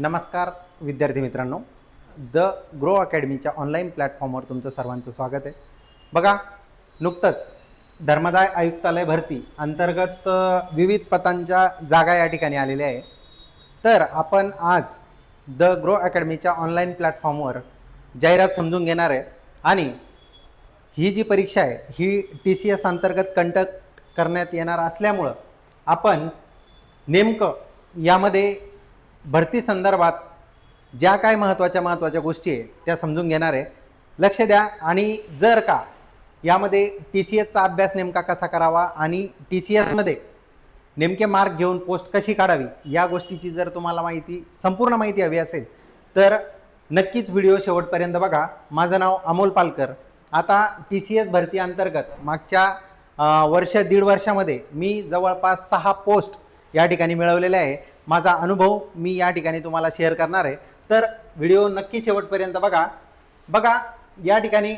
नमस्कार विद्यार्थी मित्रांनो. द ग्रो अकॅडमीच्या ऑनलाईन प्लॅटफॉर्मवर तुमचं सर्वांचं स्वागत आहे. बघा नुकतंच धर्मदाय आयुक्तालय भरती अंतर्गत विविध पतांच्या जागा या ठिकाणी आलेल्या आहे. तर आपण आज द ग्रो अकॅडमीच्या ऑनलाईन प्लॅटफॉर्मवर जाहिरात समजून घेणार आहे आणि ही जी परीक्षा आहे ही टी सी एस अंतर्गत कंडक्ट करण्यात येणार असल्यामुळं आपण नेमकं यामध्ये भरती संदर्भात ज्या काय महत्त्वाच्या महत्त्वाच्या गोष्टी आहे त्या समजून घेणार आहे. लक्ष द्या आणि जर का यामध्ये टी सी एसचा अभ्यास नेमका कसा करावा आणि टी सी एसमध्ये नेमके मार्क घेऊन पोस्ट कशी काढावी या गोष्टीची जर तुम्हाला माहिती संपूर्ण माहिती हवी असेल तर नक्कीच व्हिडिओ शेवटपर्यंत बघा. माझं नाव अमोल पालकर. आता टी सी एस भरती अंतर्गत मागच्या वर्ष दीड वर्षामध्ये मी जवळपास सहा पोस्ट या ठिकाणी मिळवलेल्या आहे. माझा अनुभव मी या ठिकाणी तुम्हाला शेअर करणार आहे. तर व्हिडिओ नक्की शेवटपर्यंत बघा. बघा या ठिकाणी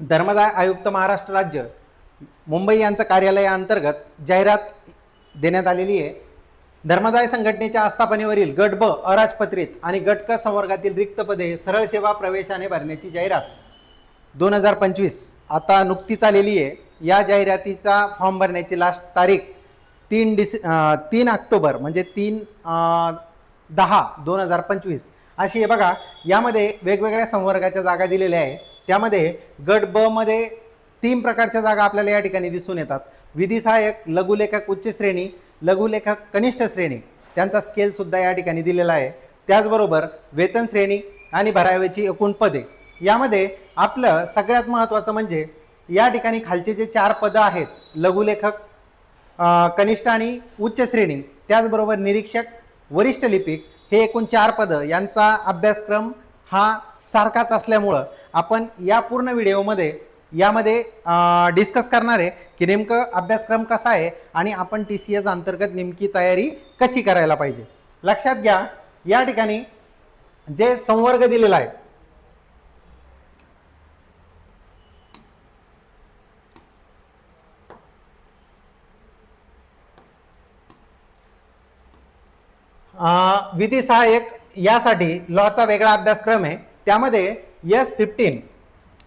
धर्मदाय आयुक्त महाराष्ट्र राज्य मुंबई यांचं कार्यालयाअंतर्गत जाहिरात देण्यात आलेली आहे. धर्मदाय संघटनेच्या आस्थापनेवरील गट ब अराजपत्रित आणि गट क संवर्गातील रिक्त पदे सरळ सेवा प्रवेशाने भरण्याची जाहिरात दोन हजार पंचवीस आता नुकतीच आलेली आहे. या जाहिरातीचा फॉर्म भरण्याची लास्ट तारीख तीन डिस तीन ऑक्टोबर म्हणजे तीन दहा दोन हजार पंचवीस. अशी आहे बघा यामध्ये वेगवेगळ्या संवर्गाच्या जागा दिलेल्या आहे त्यामध्ये गट ब मध्ये तीन प्रकारच्या जागा आपल्याला या ठिकाणी दिसून येतात. विधी सहाय्यक लघुलेखक उच्च श्रेणी लघुलेखक कनिष्ठ श्रेणी त्यांचा स्केलसुद्धा या ठिकाणी दिलेला आहे. त्याचबरोबर वेतन श्रेणी आणि भराव्याची एकूण पदे. यामध्ये आपलं सगळ्यात महत्त्वाचं म्हणजे या ठिकाणी खालचे जे चार पदं आहेत लघुलेखक कनिष्ठ आणि उच्च श्रेणी त्याचबरोबर निरीक्षक वरिष्ठ लिपिक हे एकूण चार पदं यांचा अभ्यासक्रम हा सारखाच असल्यामुळं आपण या पूर्ण व्हिडिओमध्ये यामध्ये डिस्कस करणार आहे की नेमकं अभ्यासक्रम कसा आहे आणि आपण टी सी एस अंतर्गत नेमकी तयारी कशी करायला पाहिजे. लक्षात घ्या या ठिकाणी जे संवर्ग दिलेला आहे विधी सहाय्यक यासाठी लॉचा वेगळा अभ्यासक्रम आहे. त्यामध्ये यस फिफ्टीन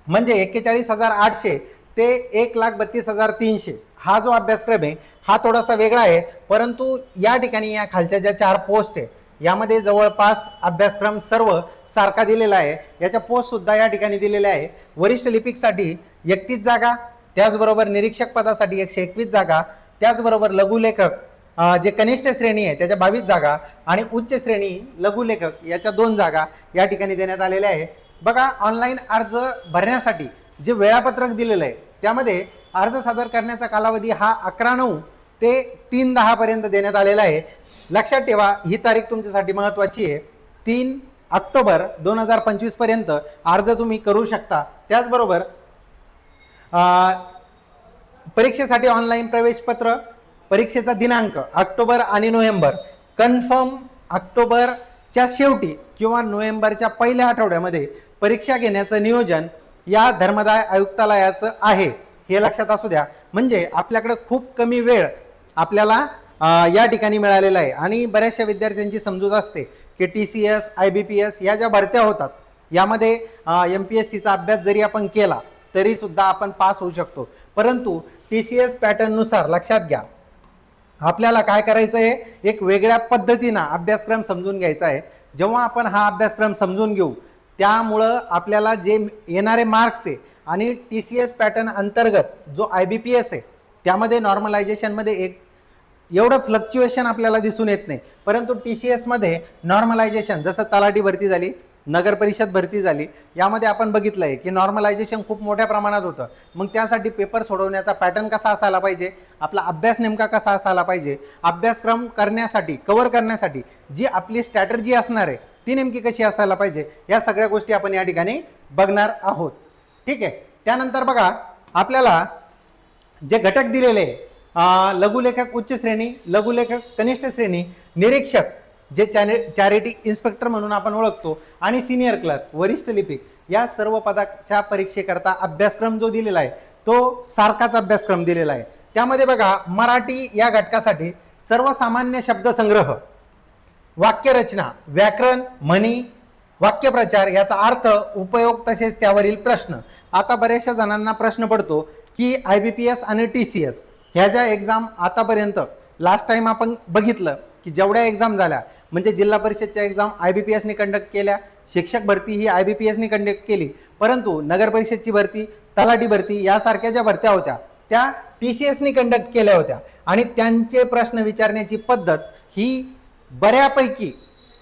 म्हणजे एक्केचाळीस हजार आठशे ते एक लाख बत्तीस हजार तीनशे हा जो अभ्यासक्रम आहे हा थोडासा वेगळा आहे. परंतु या ठिकाणी या खालच्या ज्या चार पोस्ट आहे यामध्ये जवळपास अभ्यासक्रम सर्व सारखा दिलेला आहे. याच्या पोस्टसुद्धा या ठिकाणी दिलेल्या आहे. वरिष्ठ लिपिकसाठी एकतीस जागा त्याचबरोबर निरीक्षक पदासाठी एकशे एकवीस जागा त्याचबरोबर लघुलेखक जे कनिष्ठ श्रेणी आहे त्याच्या बावीस जागा आणि उच्च श्रेणी लघुलेखक याच्या दोन जागा या ठिकाणी देण्यात आलेल्या आहे. बघा ऑनलाईन अर्ज भरण्यासाठी जे वेळापत्रक दिलेलं आहे त्यामध्ये अर्ज सादर करण्याचा कालावधी हा अकरा नऊ ते तीन दहापर्यंत देण्यात आलेला आहे. लक्षात ठेवा ही तारीख तुमच्यासाठी महत्त्वाची आहे. तीन ऑक्टोबर दोन हजार पंचवीसपर्यंत अर्ज तुम्ही करू शकता. त्याचबरोबर परीक्षेसाठी ऑनलाईन प्रवेशपत्र परीक्षेचा दिनांक ऑक्टोबर आणि नोव्हेंबर. कन्फर्म ऑक्टोबरच्या शेवटी किंवा नोव्हेंबरच्या पहिल्या आठवड्यामध्ये परीक्षा घेण्याचं नियोजन या धर्मदाय आयुक्तालयाचं आहे. हे लक्षात असू द्या. म्हणजे आपल्याकडं खूप कमी वेळ आपल्याला या ठिकाणी मिळालेला आहे. आणि बऱ्याचशा विद्यार्थ्यांची समजूत असते की T C S I B P S या ज्या भरत्या होतात यामध्ये एम पी एस सीचा अभ्यास जरी आपण केला तरीसुद्धा आपण पास होऊ शकतो. परंतु टी सी एस पॅटर्ननुसार लक्षात घ्या. आपल्याला काय करायचं आहे? एक वेगळ्या पद्धतीनं अभ्यासक्रम समजून घ्यायचा आहे. जेव्हा आपण हा अभ्यासक्रम समजून घेऊ त्यामुळं आपल्याला जे येणारे मार्क्स आहे आणि टी सी एस पॅटर्न अंतर्गत जो आय बी पी एस आहे त्यामध्ये नॉर्मलायझेशनमध्ये एक एवढं फ्लक्च्युएशन आपल्याला दिसून येत नाही. परंतु टी सी एसमध्ये नॉर्मलायझेशन जसं तलाठी भरती झाली नगर परिषद भरती झाली. यामध्ये आपण बघितलं आहे की नॉर्मलायझेशन खूप मोठ्या प्रमाणात होतं. मग त्यासाठी पेपर सोडवण्याचा पॅटर्न कसा असायला पाहिजे? आपला अभ्यास नेमका कसा असायला पाहिजे? अभ्यासक्रम करण्यासाठी कवर करण्यासाठी जी आपली स्ट्रॅटर्जी असणार आहे ती नेमकी कशी असायला पाहिजे? या सगळ्या गोष्टी आपण या ठिकाणी बघणार आहोत. ठीक आहे? त्यानंतर बघा आपल्याला जे घटक दिलेले आहे, लघुलेखक उच्च श्रेणी लघुलेखक कनिष्ठ श्रेणी निरीक्षक जे चॅने चॅरिटी इन्स्पेक्टर म्हणून आपण ओळखतो आणि सिनियर क्लर्क वरिष्ठ लिपिक या सर्व पदाच्या परीक्षेकरता अभ्यासक्रम जो दिलेला आहे तो सारखाच अभ्यासक्रम दिलेला आहे. त्यामध्ये बघा मराठी या घटकासाठी सर्वसामान्य शब्दसंग्रह वाक्यरचना व्याकरण म्हणी वाक्यप्रचार याचा अर्थ उपयोग तसेच त्यावरील प्रश्न. आता बऱ्याचशा जणांना प्रश्न पडतो की आय बी पी एस आणि टी सी एस ह्या ज्या एक्झाम आतापर्यंत लास्ट टाइम आपण बघितलं की जेवढ्या एक्झाम झाल्या म्हणजे जिल्हा परिषदच्या एक्झाम आय बी पी एसनी कंडक्ट केल्या शिक्षक भरती ही आय बी पी एसने कंडक्ट केली परंतु नगर परिषदची भरती तलाठी भरती यासारख्या ज्या भरत्या होत्या त्या टी सी एसनी कंडक्ट केल्या होत्या. आणि त्यांचे प्रश्न विचारण्याची पद्धत ही बऱ्यापैकी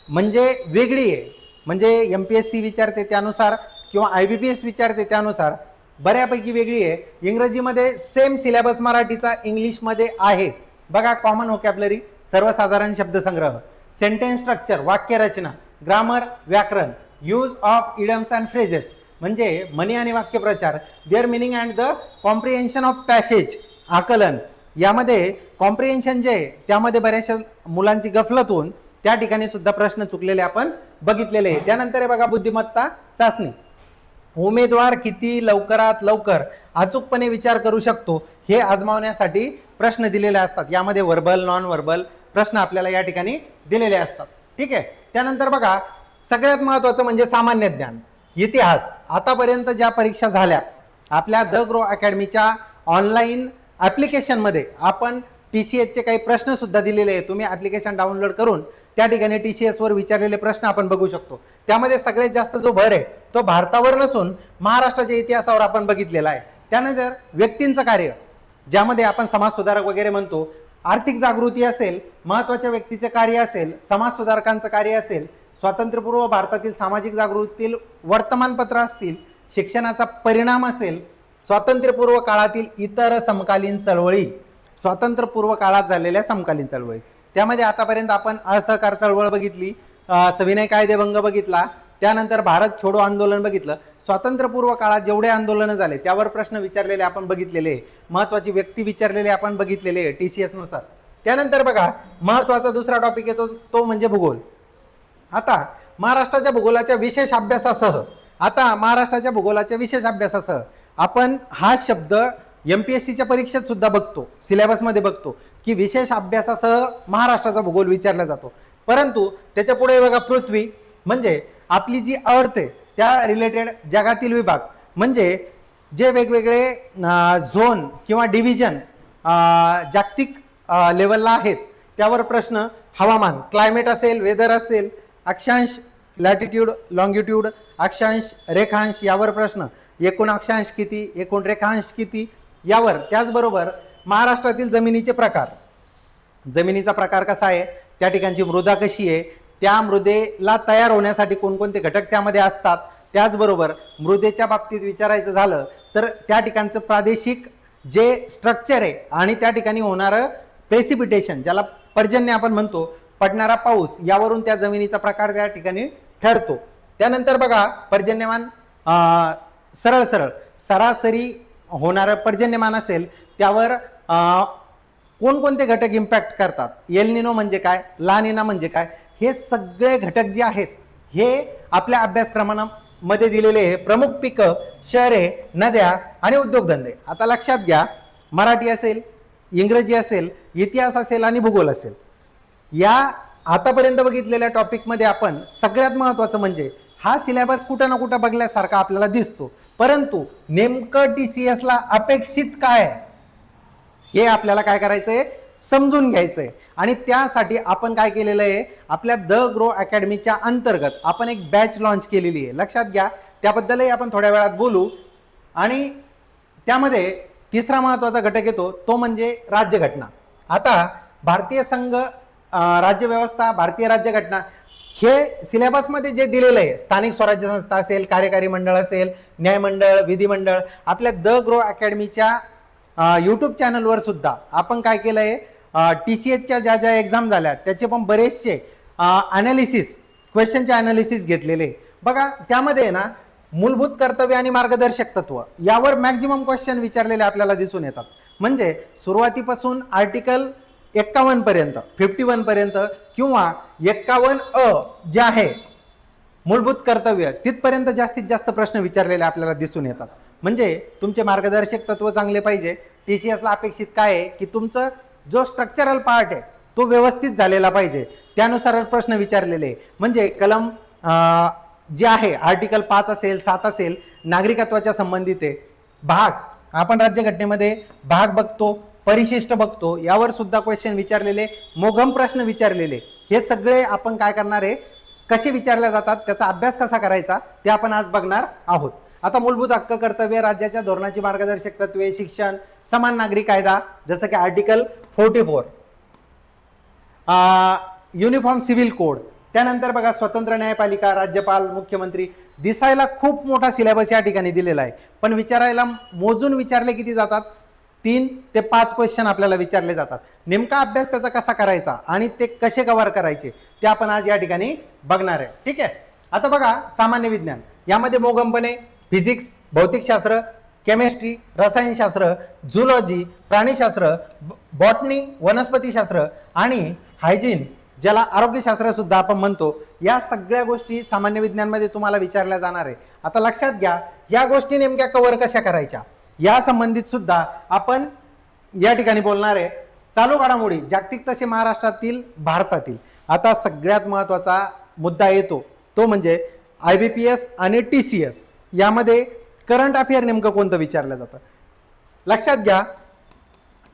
म्हणजे वेगळी आहे. म्हणजे एम पी एस सी विचारते त्यानुसार किंवा आय बी पी एस विचारते त्यानुसार बऱ्यापैकी वेगळी आहे. इंग्रजीमध्ये सेम सिलेबस मराठीचा इंग्लिशमध्ये आहे. बघा कॉमन वोकॅबलरी सर्वसाधारण शब्दसंग्रह सेंटेन्स स्ट्रक्चर वाक्यरचना ग्रामर व्याकरण use of idioms and phrases म्हणजे मनी आणि वाक्यप्रचार their meaning and the comprehension of passage आकलन. यामध्ये कॉम्प्रिहेन्शन जे आहे, त्यामध्ये बऱ्याचशा मुलांची गफलत होऊन त्या ठिकाणी सुद्धा प्रश्न चुकलेले आपण बघितलेले आहे त्यानंतर आहे बघा बुद्धिमत्ता चाचणी. उमेदवार किती लवकरात लवकर अचूकपणे विचार करू शकतो हे आजमावण्यासाठी प्रश्न दिलेले असतात. यामध्ये वर्बल नॉन वर्बल प्रश्न आपल्याला या ठिकाणी दिलेले असतात. ठीक आहे? त्यानंतर बघा सगळ्यात महत्त्वाचं म्हणजे सामान्य ज्ञान इतिहास. आतापर्यंत ज्या परीक्षा झाल्या आपल्या द ग्रो अकॅडमीच्या ऑनलाईन ॲप्लिकेशनमध्ये आपण टी सी एसचे काही प्रश्नसुद्धा दिलेले आहेत. तुम्ही ॲप्लिकेशन डाउनलोड करून त्या ठिकाणी टी सी एसवर विचारलेले प्रश्न आपण बघू शकतो. त्यामध्ये सगळ्यात जास्त जो भर आहे तो भारतावर नसून महाराष्ट्राच्या इतिहासावर आपण बघितलेला आहे. त्यानंतर व्यक्तींचं कार्य. ज्यामध्ये आपण समाजसुधारक वगैरे म्हणतो आर्थिक जागृती असेल महत्त्वाच्या व्यक्तीचे कार्य असेल समाजसुधारकांचं कार्य असेल स्वातंत्र्यपूर्व भारतातील सामाजिक जागृतीतील वर्तमानपत्र असतील शिक्षणाचा परिणाम असेल स्वातंत्र्यपूर्व काळातील इतर समकालीन चळवळी स्वातंत्र्यपूर्व काळात झालेल्या समकालीन चळवळी. त्यामध्ये आतापर्यंत आपण असहकार चळवळ बघितली सविनय कायदेभंग बघितला त्यानंतर भारत छोडो आंदोलन बघितलं. स्वातंत्र्यपूर्व काळात जेवढे आंदोलनं झाले त्यावर प्रश्न विचारलेले आपण बघितलेले महत्त्वाची व्यक्ती विचारलेले आपण बघितलेले टी सी एसनुसार त्यानंतर बघा महत्त्वाचा दुसरा टॉपिक येतो तो म्हणजे भूगोल. आता महाराष्ट्राच्या भूगोलाच्या विशेष अभ्यासासह आता महाराष्ट्राच्या भूगोलाच्या विशेष अभ्यासासह आपण हा शब्द एम पी एस सीच्या परीक्षेत सुद्धा बघतो सिलेबसमध्ये बघतो की विशेष अभ्यासासह महाराष्ट्राचा भूगोल विचारला जातो. परंतु त्याच्या पुढे बघा पृथ्वी म्हणजे आपली जी अर्थ आहे त्या रिलेटेड जगातील विभाग. म्हणजे जे वेगवेगळे झोन किंवा डिव्हिजन जागतिक लेवलला आहेत त्यावर प्रश्न हवामान क्लायमेट असेल वेदर असेल अक्षांश लॅटिट्यूड लॉंगिट्यूड अक्षांश रेखांश यावर प्रश्न. एकूण अक्षांश किती एकूण रेखांश किती यावर त्याचबरोबर महाराष्ट्रातील जमिनीचे प्रकार. जमिनीचा प्रकार कसा आहे त्या ठिकाणची मृदा कशी आहे त्या मृदेला तयार होण्यासाठी कोणकोणते घटक त्यामध्ये असतात त्याचबरोबर मृदेच्या बाबतीत विचारायचं झालं तर त्या ठिकाणचं प्रादेशिक जे स्ट्रक्चर आहे आणि त्या ठिकाणी होणारं प्रेसिपिटेशन ज्याला पर्जन्य आपण म्हणतो पडणारा पाऊस यावरून त्या जमिनीचा प्रकार त्या ठिकाणी ठरतो. त्यानंतर बघा पर्जन्यमान सरळ सरळ सरासरी होणारं पर्जन्यमान असेल त्यावर कोणकोणते घटक इम्पॅक्ट करतात? एलनिनो म्हणजे काय? लानिना म्हणजे काय? हे सगळे घटक जे आहेत हे आपल्या अभ्यासक्रमामध्ये दिलेले हे प्रमुख पिकं शहरे नद्या आणि उद्योगधंदे. आता लक्षात घ्या मराठी असेल इंग्रजी असेल इतिहास असेल आणि भूगोल असेल. या आतापर्यंत बघितलेल्या टॉपिकमध्ये आपण सगळ्यात महत्त्वाचं म्हणजे हा सिलेबस कुठं ना कुठं बघल्यासारखा आपल्याला दिसतो. परंतु नेमकं टी सी एसला अपेक्षित काय हे आपल्याला काय करायचं आहे समजून घ्यायचं आहे आणि त्यासाठी आपण काय केलेलं आहे? आपल्या द ग्रो अकॅडमीच्या अंतर्गत आपण एक बॅच लॉन्च केलेली आहे. लक्षात घ्या. त्याबद्दलही आपण थोड्या वेळात बोलू. आणि त्यामध्ये तिसरा महत्त्वाचा घटक येतो. तो म्हणजे राज्यघटना. आता भारतीय संघ राज्यव्यवस्था भारतीय राज्यघटना हे सिलेबसमध्ये जे दिलेलं आहे स्थानिक स्वराज्य संस्था असेल कार्यकारी मंडळ असेल न्यायमंडळ विधिमंडळ आपल्या द ग्रो अकॅडमीच्या यूट्यूब चॅनलवर सुद्धा आपण काय केलं आहे टी सी एचच्या ज्या ज्या एक्झाम झाल्या त्याचे पण बरेचसे ॲनालिसिस क्वेश्चनचे ॲनालिसिस घेतलेले. बघा त्यामध्ये आहे ना मूलभूत कर्तव्य आणि मार्गदर्शक तत्व यावर मॅक्झिमम क्वेश्चन विचारलेले आपल्याला दिसून येतात. म्हणजे सुरुवातीपासून आर्टिकल एक्कावन्नपर्यंत फिफ्टी वनपर्यंत किंवा एक्कावन्न अ जे आहे मूलभूत कर्तव्य तिथपर्यंत जास्तीत जास्त प्रश्न विचारलेले आपल्याला दिसून येतात. म्हणजे तुमचे मार्गदर्शक तत्व चांगले पाहिजे. टी सी एसला अपेक्षित काय आहे की तुमचं जो स्ट्रक्चरल पार्ट आहे तो व्यवस्थित झालेला पाहिजे. त्यानुसार प्रश्न विचारलेले. म्हणजे कलम जे आहे आर्टिकल पाच असेल सात असेल नागरिकत्वाच्या संबंधित आहे. भाग. आपण राज्यघटनेमध्ये भाग बघतो परिशिष्ट बघतो यावर सुद्धा क्वेश्चन विचारलेले मोघम प्रश्न विचारलेले. हे सगळे आपण काय करणार आहे? कसे विचारले जातात? त्याचा अभ्यास कसा करायचा? ते आपण आज बघणार आहोत. आता मूलभूत हक्क कर्तव्य राज्याच्या धोरणाची मार्गदर्शक तत्वे शिक्षण समान नागरिक कायदा जसं की article forty four. Uniform civil code त्यानंतर बघा स्वतंत्र न्यायपालिका राज्यपाल मुख्यमंत्री. दिसायला खूप मोठा सिलेबस या ठिकाणी दिलेला आहे. पण विचारायला मोजून विचारले किती जातात? तीन ते पाच क्वेश्चन आपल्याला विचारले जातात. नेमका अभ्यास त्याचा कसा करायचा आणि ते कसे कव्हर करायचे ते आपण आज या ठिकाणी बघणार आहे. ठीक आहे? आता बघा सामान्य विज्ञान. यामध्ये मोगमपणे फिजिक्स भौतिकशास्त्र केमिस्ट्री रसायनशास्त्र झुलॉजी प्राणीशास्त्र बॉटनी वनस्पतीशास्त्र आणि हायजीन ज्याला आरोग्यशास्त्र सुद्धा आपण म्हणतो या सगळ्या गोष्टी सामान्य विज्ञानमध्ये तुम्हाला विचारल्या जाणार आहे. आता लक्षात घ्या या गोष्टी नेमक्या कव्हर कशा करायच्या? या संबंधित सुद्धा आपण या ठिकाणी बोलणार आहे. चालू घडामोडी जागतिक तसे महाराष्ट्रातील भारतातील. आता सगळ्यात महत्त्वाचा मुद्दा येतो तो म्हणजे आय बी पी एस आणि टी सी एस. यामध्ये करंट अफेअर नेमकं कोणतं विचारलं जातं? लक्षात घ्या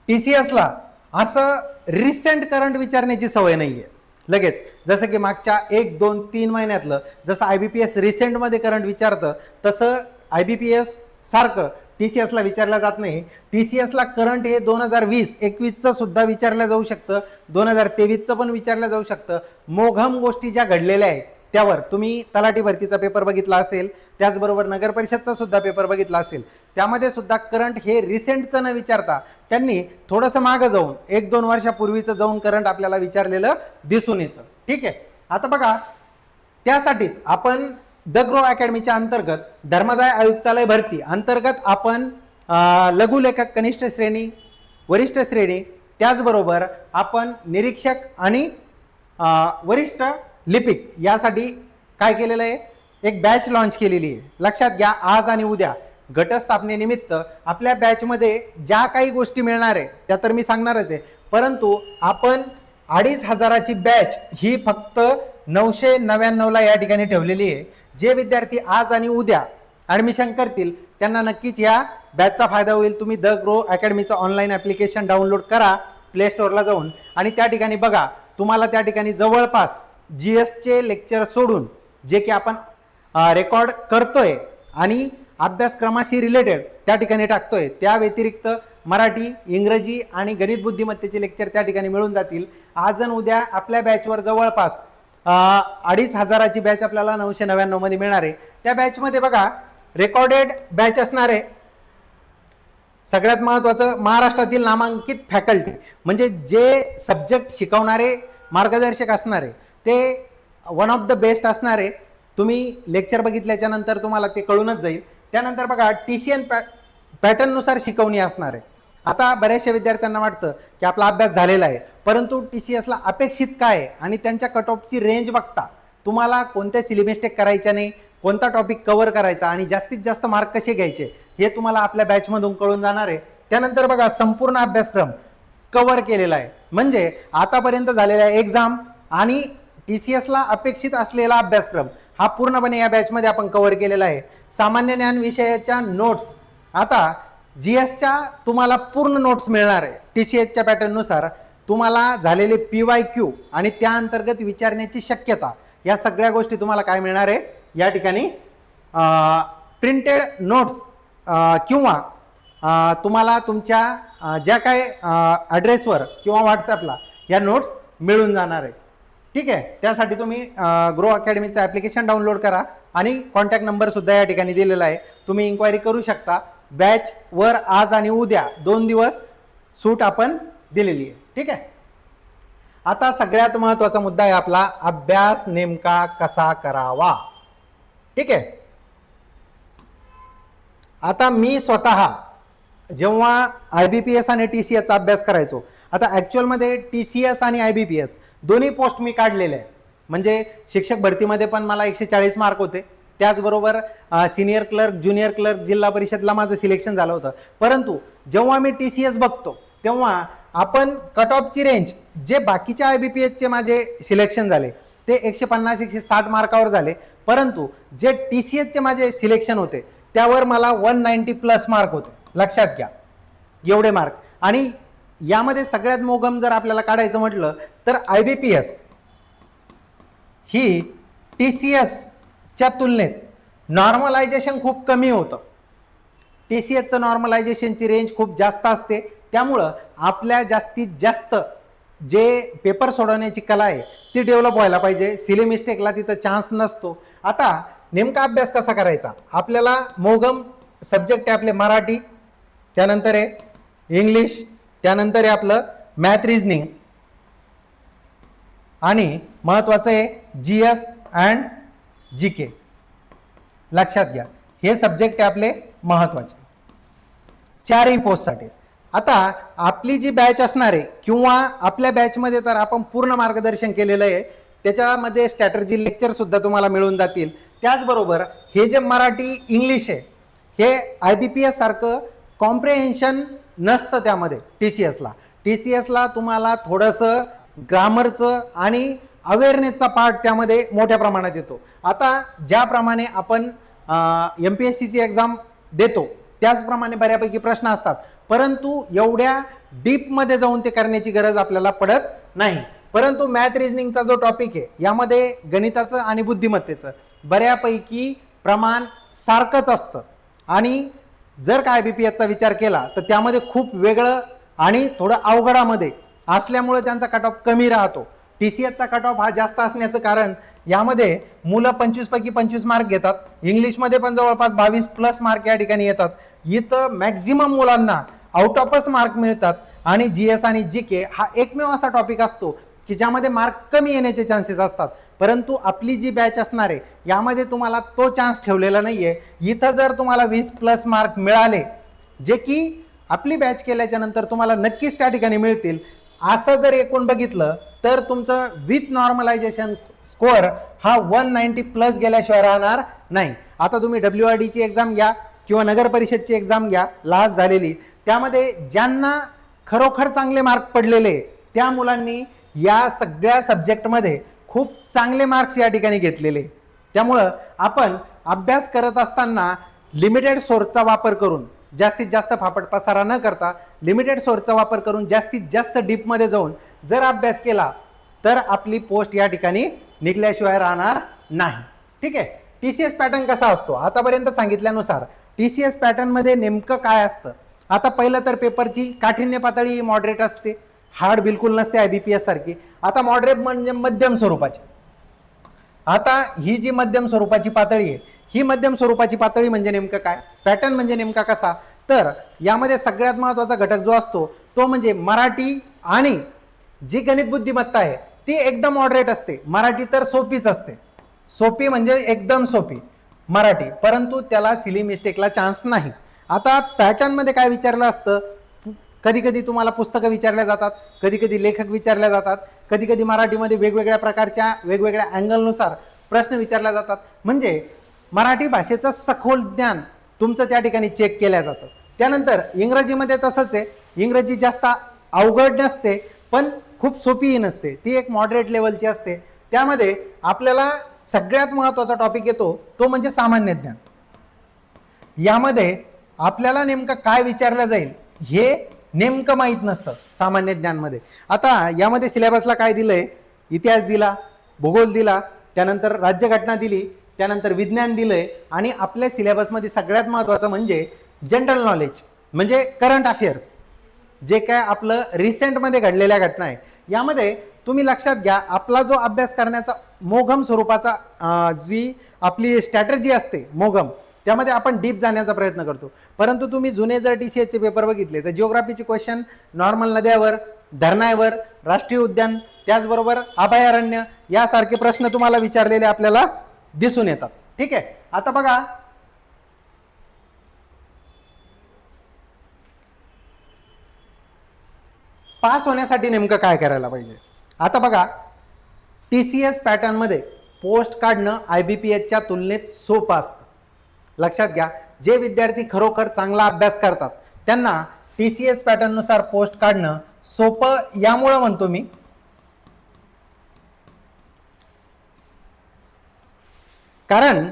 टी सी एसला असं रिसेंट करंट विचारण्याची सवय नाही आहे लगेच जसं की मागच्या एक दोन तीन महिन्यातलं जसं आय बी पी एस रिसेंटमध्ये करंट विचारतं तसं आय बी पी एस सारखं टी सी एसला विचारलं जात नाही. टी सी एसला करंट हे दोन हजार वीस एकवीसचं सुद्धा विचारलं जाऊ शकतं दोन हजार तेवीसचं पण विचारलं जाऊ शकतं. मोघम गोष्टी ज्या घडलेल्या आहेत त्यावर तुम्ही तलाठी भरतीचा पेपर बघितला असेल त्याचबरोबर नगर परिषदचा सुद्धा पेपर बघितला असेल. त्यामध्ये सुद्धा करंट हे रिसेंटचं न विचारता त्यांनी थोडंसं मागं जाऊन एक दोन वर्षापूर्वीचं जाऊन करंट आपल्याला विचारलेलं दिसून येतं. ठीक आहे? आता बघा त्यासाठीच आपण द ग्रो अकॅडमीच्या अंतर्गत धर्मदाय आयुक्तालय भरती अंतर्गत आपण लघुलेखक कनिष्ठ श्रेणी वरिष्ठ श्रेणी त्याचबरोबर आपण निरीक्षक आणि वरिष्ठ लिपिक यासाठी काय केलेलं आहे? एक बॅच लॉन्च केलेली आहे. लक्षात घ्या आज आणि उद्या. घटस्थापनेनिमित्त आपल्या बॅचमध्ये ज्या काही गोष्टी मिळणार आहे त्या तर मी सांगणारच आहे. परंतु आपण अडीच हजाराची बॅच ही फक्त नऊशे नव्याण्णवला या ठिकाणी ठेवलेली आहे. जे विद्यार्थी आज आणि उद्या ॲडमिशन करतील त्यांना नक्कीच या बॅचचा फायदा होईल. तुम्ही द ग्रो अकॅडमीचं ऑनलाईन ॲप्लिकेशन डाउनलोड करा प्ले स्टोअरला जाऊन. आणि त्या ठिकाणी बघा तुम्हाला त्या ठिकाणी जवळपास जी एसचे लेक्चर सोडून जे की आपण रेकॉर्ड करतोय आणि अभ्यासक्रमाशी रिलेटेड त्या ठिकाणी टाकतोय त्या व्यतिरिक्त मराठी इंग्रजी आणि गणित बुद्धिमत्तेचे लेक्चर त्या ठिकाणी मिळून जातील. आज आणि उद्या आपल्या बॅचवर जवळपास अडीच हजाराची बॅच आपल्याला नऊशे नव्याण्णवमध्ये मिळणार आहे. त्या बॅचमध्ये बघा रेकॉर्डेड बॅच असणार आहे. सगळ्यात महत्त्वाचं महाराष्ट्रातील नामांकित फॅकल्टी म्हणजे जे सब्जेक्ट शिकवणारे मार्गदर्शक असणारे ते वन ऑफ द बेस्ट असणार आहे. तुम्ही लेक्चर बघितल्याच्या नंतर तुम्हाला ते कळूनच जाईल. त्यानंतर बघा टी सी एन पॅ पॅटर्ननुसार शिकवणी असणार आहे. आता बऱ्याचशा विद्यार्थ्यांना वाटतं की आपला अभ्यास झालेला आहे. परंतु टी सी एसला अपेक्षित काय आहे? आणि त्यांच्या कट ऑफची रेंज बघता. तुम्हाला कोणत्या सिलेमिस्टेक करायच्या नाही कोणता टॉपिक कव्हर करायचा आणि जास्तीत जास्त मार्क कसे घ्यायचे हे तुम्हाला आपल्या बॅचमधून कळून जाणार आहे. त्यानंतर बघा संपूर्ण अभ्यासक्रम कव्हर केलेला आहे. म्हणजे आतापर्यंत झालेल्या एक्झाम आणि टी सी एसला अपेक्षित असलेला अभ्यासक्रम हा पूर्णपणे या बॅचमध्ये आपण कव्हर केलेला आहे. सामान्य ज्ञान विषयाच्या नोट्स आता जी एसच्या तुम्हाला पूर्ण नोट्स मिळणार आहे. टी सी एसच्या पॅटर्ननुसार तुम्हाला झालेले पी वाय क्यू आणि त्या अंतर्गत विचारण्याची शक्यता या सगळ्या गोष्टी तुम्हाला काय मिळणार आहे? या ठिकाणी प्रिंटेड नोट्स किंवा तुम्हाला तुमच्या ज्या काय ॲड्रेसवर किंवा व्हॉट्सॲपला या नोट्स मिळून जाणार आहे. ठीक आहे? त्यासाठी तुम्ही ग्रो अकॅडमीचं ॲप्लिकेशन डाउनलोड करा आणि कॉन्टॅक्ट नंबरसुद्धा या ठिकाणी दिलेला आहे. तुम्ही इन्क्वायरी करू शकता. बॅचवर आज आणि उद्या दोन दिवस सूट आपण दिलेली आहे. ठीक आहे? आता सगळ्यात महत्त्वाचा मुद्दा आहे आपला अभ्यास नेमका कसा करावा? ठीक आहे? आता मी स्वतः जेव्हा आय बी पी एस आणि टी सी एसचा अभ्यास करायचो आता ॲक्च्युअलमध्ये टी सी एस आणि आय बी पी एस दोन्ही पोस्ट मी काढलेले आहे म्हणजे शिक्षक भरतीमध्ये पण मला एकशे चाळीस मार्क होते. त्याचबरोबर सिनियर क्लर्क ज्युनियर क्लर्क जिल्हा परिषदला माझं सिलेक्शन झालं होतं. परंतु जेव्हा मी टी सी एस बघतो तेव्हा आपण कट ऑफची रेंज जे बाकीच्या आय बी पी एसचे माझे सिलेक्शन झाले ते एकशे पन्नास एकशे साठ मार्कावर झाले. परंतु जे टी सी एचचे माझे सिलेक्शन होते त्यावर मला वन नाईन्टी प्लस मार्क होते. लक्षात घ्या. एवढे मार्क आणि यामध्ये सगळ्यात मोगम जर आपल्याला काढायचं म्हटलं तर आय बी पी एस ही टी सी एसच्या तुलनेत नॉर्मलायझेशन खूप कमी होतं. टी सी एसचं नॉर्मलायझेशनची रेंज खूप जास्त असते. त्यामुळं आपल्या जास्तीत जास्त जे पेपर सोडवण्याची कला आहे ती डेव्हलप व्हायला पाहिजे. सिली मिस्टेकला तिथं चान्स नसतो. आता नेमका अभ्यास कसा करायचा? आपल्याला मोगम सब्जेक्ट आहे आपले मराठी. त्यानंतर आहे इंग्लिश त्यानंतर आहे आपलं मॅथ रिझनिंग आणि महत्त्वाचं आहे जी एस अँड जी के लक्षात घ्या. हे सब्जेक्ट आहे आपले महत्त्वाचे चारही पोस्टसाठी आता आपली जी बॅच असणार आहे किंवा आपल्या बॅचमध्ये तर आपण पूर्ण मार्गदर्शन केलेलं आहे त्याच्यामध्ये स्ट्रॅटर्जी लेक्चरसुद्धा तुम्हाला मिळून जातील. त्याचबरोबर हे जे मराठी इंग्लिश आहे हे आय बी पी एस सारखं कॉम्प्रेहेन्शन नसतं त्यामध्ये टी सी एसला टी सी एसला तुम्हाला थोडंसं ग्रामरचं आणि अवेअरनेसचा पार्ट त्यामध्ये मोठ्या प्रमाणात येतो. आता ज्याप्रमाणे आपण एम पी एस सीची एक्झाम देतो त्याचप्रमाणे बऱ्यापैकी प्रश्न असतात. परंतु एवढ्या डीपमध्ये जाऊन ते करण्याची गरज आपल्याला पडत नाही. परंतु मॅथ रिझनिंगचा जो टॉपिक आहे यामध्ये गणिताचं आणि बुद्धिमत्तेचं बऱ्यापैकी प्रमाण सारखंच असतं. आणि जर काय बी पी एचचा विचार केला तर त्यामध्ये खूप वेगळं आणि थोडं अवघडामध्ये असल्यामुळे त्यांचा कट ऑफ कमी राहतो. टी सी एचचा कट ऑफ हा जास्त असण्याचं कारण यामध्ये मुलं पंचवीसपैकी पंचवीस मार्क घेतात. इंग्लिशमध्ये पण जवळपास बावीस प्लस मार्क या ठिकाणी येतात. इथं मॅक्झिमम मुलांना आउट ऑफच मार्क मिळतात आणि जी एस आणि जी के हा एकमेव असा टॉपिक असतो की ज्यामध्ये मार्क कमी येण्याचे चान्सेस असतात. परंतु आपली जी बॅच असणार आहे यामध्ये तुम्हाला तो चान्स ठेवलेला नाही आहे इथं जर तुम्हाला वीस प्लस मार्क मिळाले जे की आपली बॅच केल्याच्यानंतर तुम्हाला नक्कीच त्या ठिकाणी मिळतील. असं जर एकूण बघितलं तर तुमचं विथ नॉर्मलायझेशन स्कोअर हा वन नाईन्टी प्लस गेल्याशिवाय राहणार नाही. आता तुम्ही डब्ल्यू आर डीची एक्झाम घ्या किंवा नगर परिषदची एक्झाम घ्या लास्ट झालेली. त्यामध्ये ज्यांना खरोखर चांगले मार्क पडलेले त्या मुलांनी या सगळ्या सब्जेक्टमध्ये खूप चांगले मार्क्स या ठिकाणी घेतलेले. त्यामुळं आपण अभ्यास करत असताना लिमिटेड सोर्सचा वापर करून जास्तीत जास्त फापट पसारा न करता लिमिटेड सोर्सचा वापर करून जास्तीत जास्त डीपमध्ये जाऊन जर अभ्यास केला तर आपली पोस्ट या ठिकाणी निघल्याशिवाय राहणार नाही. ठीक आहे? टी सी एस पॅटर्न कसा असतो? आतापर्यंत सांगितल्यानुसार टी सी एस पॅटर्नमध्ये नेमकं काय असतं? आता पहिलं तर पेपरची काठिण्य पातळी मॉडरेट असते. हार्ड बिलकुल नसते आय बी पी एस सारखी. आता मॉडरेट म्हणजे मध्यम स्वरूपाची. आता ही जी मध्यम स्वरूपाची पातळी आहे ही मध्यम स्वरूपाची पातळी म्हणजे नेमकं काय? पॅटर्न म्हणजे नेमका कसा? तर यामध्ये सगळ्यात महत्त्वाचा घटक जो असतो तो म्हणजे मराठी आणि जी गणित बुद्धिमत्ता आहे ती एकदम मॉडरेट असते. मराठी तर सोपीच असते. सोपी म्हणजे एकदम सोपी. मराठी. परंतु त्याला सिली मिस्टेकला चान्स नाही. आता पॅटर्नमध्ये काय विचारलं असतं? कधी कधी तुम्हाला पुस्तकं विचारल्या जातात कधी कधी लेखक विचारल्या जातात कधी कधी मराठीमध्ये वेगवेगळ्या प्रकारच्या वेगवेगळ्या अँगलनुसार प्रश्न विचारल्या जातात. म्हणजे मराठी भाषेचं सखोल ज्ञान तुमचं त्या ठिकाणी चेक केलं जातं. त्यानंतर इंग्रजीमध्ये तसंच आहे. इंग्रजी जास्त अवघड नसते पण खूप सोपीही नसते. ती एक मॉडरेट लेवलची असते. त्यामध्ये आपल्याला सगळ्यात महत्त्वाचा टॉपिक येतो तो म्हणजे सामान्य ज्ञान. यामध्ये आपल्याला नेमकं काय विचारलं जाईल हे नेमकं माहीत नसतं. सामान्य ज्ञानमध्ये. आता यामध्ये सिलेबसला काय दिलंय? इतिहास दिला भूगोल दिला त्यानंतर राज्यघटना दिली त्यानंतर विज्ञान दिलंय आणि आपल्या सिलेबसमध्ये सगळ्यात महत्त्वाचं म्हणजे जनरल नॉलेज म्हणजे करंट अफेअर्स जे काय आपलं रिसेंटमध्ये घडलेल्या घटना आहे. यामध्ये तुम्ही लक्षात घ्या आपला जो अभ्यास करण्याचा मोघम स्वरूपाचा जी आपली स्ट्रॅटर्जी असते मोघम त्यामध्ये आपण डीप जाण्याचा प्रयत्न करतो. परंतु तुम्ही जुने जर टी सी एसचे पेपर बघितले तर जिओग्राफीचे क्वेश्चन नॉर्मल नद्यावर धरणावर राष्ट्रीय उद्यान त्याचबरोबर अभयारण्य यासारखे प्रश्न तुम्हाला विचारलेले आपल्याला दिसून येतात. ठीक आहे? आता बघा. पास होण्यासाठी नेमकं काय करायला पाहिजे? आता बघा. टी सी एस पॅटर्नमध्ये पोस्ट काढणं आय बी पी एचच्या तुलनेत सोपं असतं. लक्षात घ्या. जे विद्यार्थी खरोखर चांगला अभ्यास करतात त्यांना टी सी एस पॅटर्ननुसार पोस्ट काढणं सोपं यामुळं म्हणतो मी. कारण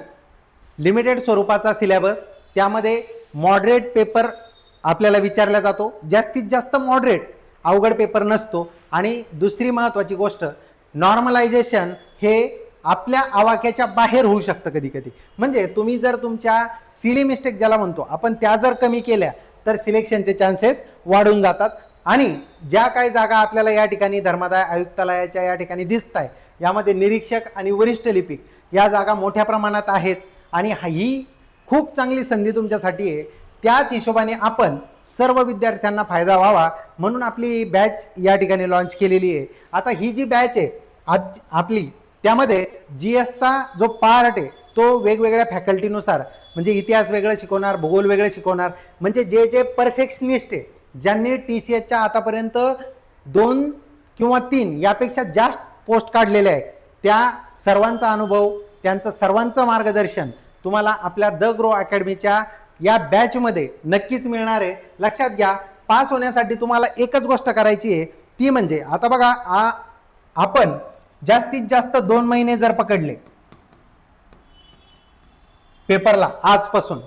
लिमिटेड स्वरूपाचा सिलेबस त्यामध्ये मॉडरेट पेपर आपल्याला विचारला जातो. जास्तीत जास्त मॉडरेट अवघड पेपर नसतो. आणि दुसरी महत्त्वाची गोष्ट नॉर्मलायझेशन हे आपल्या आवाक्याच्या बाहेर होऊ शकतं कधी कधी म्हणजे तुम्ही जर तुमच्या सिली मिस्टेक ज्याला म्हणतो आपण त्या जर कमी केल्या तर सिलेक्शनचे चान्सेस वाढून जातात. आणि ज्या काही जागा आपल्याला या ठिकाणी धर्मादाय आयुक्तालयाच्या या ठिकाणी दिसत आहे यामध्ये निरीक्षक आणि वरिष्ठ लिपिक या जागा मोठ्या प्रमाणात आहेत. आणि ही खूप चांगली संधी तुमच्यासाठी आहे. त्याच हिशोबाने आपण सर्व विद्यार्थ्यांना फायदा व्हावा म्हणून आपली बॅच या ठिकाणी लॉन्च केलेली आहे. आता ही जी बॅच आहे आज आपली त्यामध्ये जी एसचा जो पार्ट आहे तो वेगवेगळ्या फॅकल्टीनुसार म्हणजे इतिहास वेगळं शिकवणार भूगोल वेगळं शिकवणार म्हणजे जे जे परफेक्शनिस्ट आहे ज्यांनी टी सी एसच्या आतापर्यंत दोन किंवा तीन यापेक्षा जास्त पोस्ट काढलेले आहेत त्या सर्वांचा अनुभव त्यांचं सर्वांचं मार्गदर्शन तुम्हाला आपल्या द ग्रो अकॅडमीच्या या बॅचमध्ये नक्कीच मिळणार आहे. लक्षात घ्या पास होण्यासाठी तुम्हाला एकच गोष्ट करायची आहे ती म्हणजे आता बघा आ आपण जास्तीत जास्त दोन महिने जर पकडले पेपरला आजपासून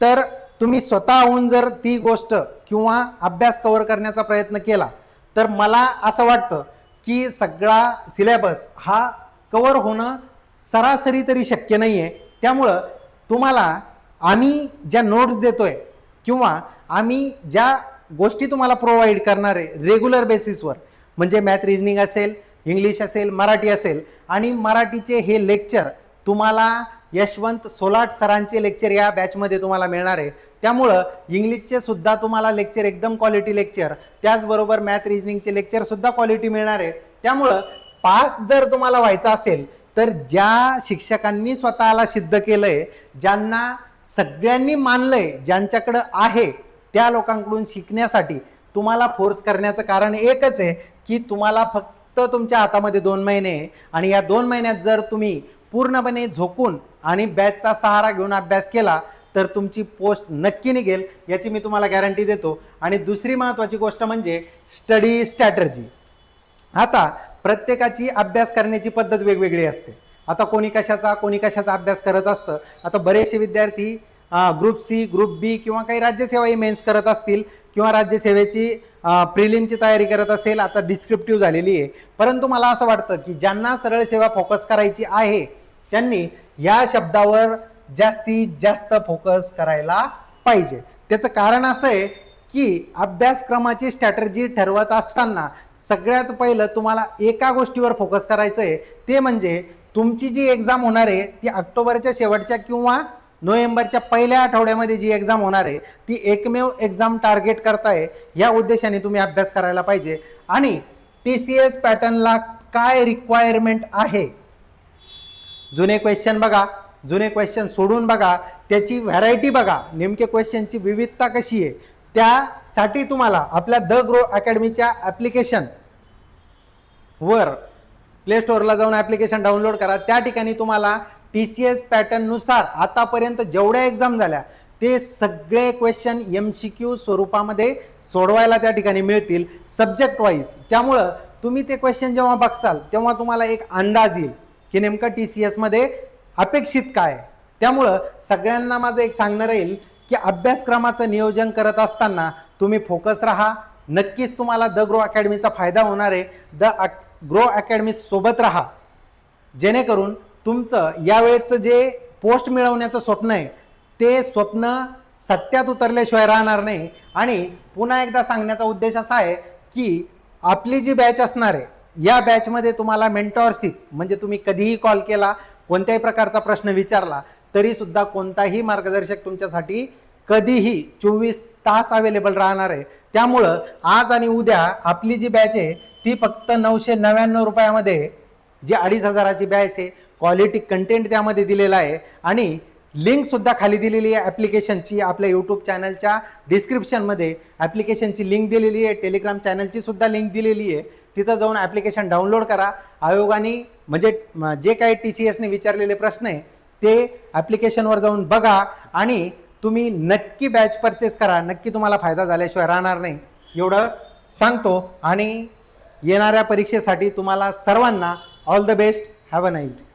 तर तुम्ही स्वतःहून जर ती गोष्ट किंवा अभ्यास कव्हर करण्याचा प्रयत्न केला तर मला असं वाटतं की सगळा सिलेबस हा कव्हर होणं सरासरी तरी शक्य नाही आहे त्यामुळं तुम्हाला आम्ही ज्या नोट्स देतोय किंवा आम्ही ज्या गोष्टी तुम्हाला प्रोव्हाइड करणार आहे रेग्युलर बेसिसवर म्हणजे मॅथ रिजनिंग असेल इंग्लिश असेल मराठी असेल. आणि मराठीचे हे लेक्चर तुम्हाला यशवंत सोलाट सरांचे लेक्चर या बॅचमध्ये तुम्हाला मिळणार आहे. त्यामुळं इंग्लिशचे सुद्धा तुम्हाला लेक्चर एकदम क्वालिटी लेक्चर त्याचबरोबर मॅथ रिजनिंगचे लेक्चर सुद्धा क्वालिटी मिळणार आहे. त्यामुळं पास जर तुम्हाला व्हायचं असेल तर ज्या शिक्षकांनी स्वतःला सिद्ध केलंय ज्यांना सगळ्यांनी मानलंय ज्यांच्याकडं आहे त्या लोकांकडून शिकण्यासाठी तुम्हाला फोर्स करण्याचं कारण एकच आहे की तुम्हाला फक्त तुमच्या हातामध्ये दोन महिने आणि या दोन महिन्यात जर तुम्ही पूर्णपणे झोकून आणि बॅचचा सहारा घेऊन अभ्यास केला तर तुमची पोस्ट नक्की निघेल याची मी तुम्हाला गॅरंटी देतो. आणि दुसरी महत्त्वाची गोष्ट म्हणजे स्टडी स्ट्रॅटर्जी आता प्रत्येकाची अभ्यास करण्याची पद्धत वेगवेगळी असते. आता कोणी कशाचा कोणी कशाचा अभ्यास करत असतं. आता बरेचसे विद्यार्थी ग्रुप सी ग्रुप बी किंवा काही राज्यसेवाही मेन्स करत असतील किंवा राज्यसेवेची प्रिलिमची तयारी करत असेल आता डिस्क्रिप्टिव्ह झालेली आहे. परंतु मला असं वाटतं की ज्यांना सरळ सेवा फोकस करायची आहे त्यांनी या शब्दावर जास्तीत जास्त फोकस करायला पाहिजे. त्याचं कारण असं आहे की अभ्यासक्रमाची स्ट्रॅटर्जी ठरवत असताना सगळ्यात पहिलं तुम्हाला एका गोष्टीवर फोकस करायचं आहे ते म्हणजे तुमची जी एक्झाम होणार आहे ती ऑक्टोबरच्या शेवटच्या किंवा नोव्हेंबरच्या पहिल्या आठवड्यामध्ये जी एक्झाम होणार आहे ती एकमेव एक्झाम टार्गेट करताय या उद्देशाने तुम्ही अभ्यास करायला पाहिजे. आणि टी सी एस पॅटर्नला काय रिक्वायरमेंट आहे? जुने क्वेश्चन बघा जुने क्वेश्चन सोडून बघा त्याची व्हरायटी बघा. नेमके क्वेश्चनची विविधता कशी आहे? त्यासाठी तुम्हाला आपल्या द ग्रो अकॅडमीच्या ॲप्लिकेशन वर प्ले स्टोअरला जाऊन ॲप्लिकेशन डाउनलोड करा. त्या ठिकाणी तुम्हाला टी सी एस पॅटर्ननुसार आतापर्यंत जेवढ्या एक्झाम झाल्या ते सगळे क्वेश्चन एम सी क्यू स्वरूपामध्ये सोडवायला त्या ठिकाणी मिळतील सब्जेक्ट वाईज त्यामुळं तुम्ही ते क्वेश्चन जेव्हा बघसाल तेव्हा तुम्हाला एक अंदाज येईल की नेमकं टी सी एसमध्ये अपेक्षित काय त्यामुळं सगळ्यांना माझं एक सांगणं राहील की अभ्यासक्रमाचं नियोजन करत असताना तुम्ही फोकस राहा. नक्कीच तुम्हाला द ग्रो अकॅडमीचा फायदा होणार आहे. द ग्रो अकॅडमी सोबत राहा. जेणेकरून तुमचं यावेळेचं जे पोस्ट मिळवण्याचं स्वप्न आहे ते स्वप्न सत्यात उतरल्याशिवाय राहणार नाही. आणि पुन्हा एकदा सांगण्याचा उद्देश असा आहे की आपली जी बॅच असणार आहे या बॅचमध्ये तुम्हाला मेंटॉरशिप म्हणजे तुम्ही कधीही कॉल केला कोणत्याही प्रकारचा प्रश्न विचारला तरी सुद्धा कोणताही मार्गदर्शक तुमच्यासाठी कधीही चोवीस तास अवेलेबल राहणार आहे. त्यामुळं आज आणि उद्या आपली जी बॅच आहे ती फक्त नऊशे नव्याण्णव रुपयामध्ये जी अडीच हजाराची बॅच आहे क्वालिटी कंटेंट त्यामध्ये दिलेला आहे. आणि लिंकसुद्धा खाली दिलेली आहे ॲप्लिकेशनची आपल्या यूट्यूब चॅनलच्या डिस्क्रिप्शनमध्ये ॲप्लिकेशनची लिंक दिलेली आहे टेलिग्राम चॅनलची सुद्धा लिंक दिलेली आहे. तिथं जाऊन ॲप्लिकेशन डाउनलोड करा. आयोगाने म्हणजे जे काही टी सी एसने विचारलेले प्रश्न आहे ते ॲप्लिकेशनवर जाऊन बघा आणि तुम्ही नक्की बॅच परचेस करा. नक्की तुम्हाला फायदा झाल्याशिवाय राहणार नाही. एवढं सांगतो आणि येणाऱ्या परीक्षेसाठी तुम्हाला सर्वांना all the best have a nice day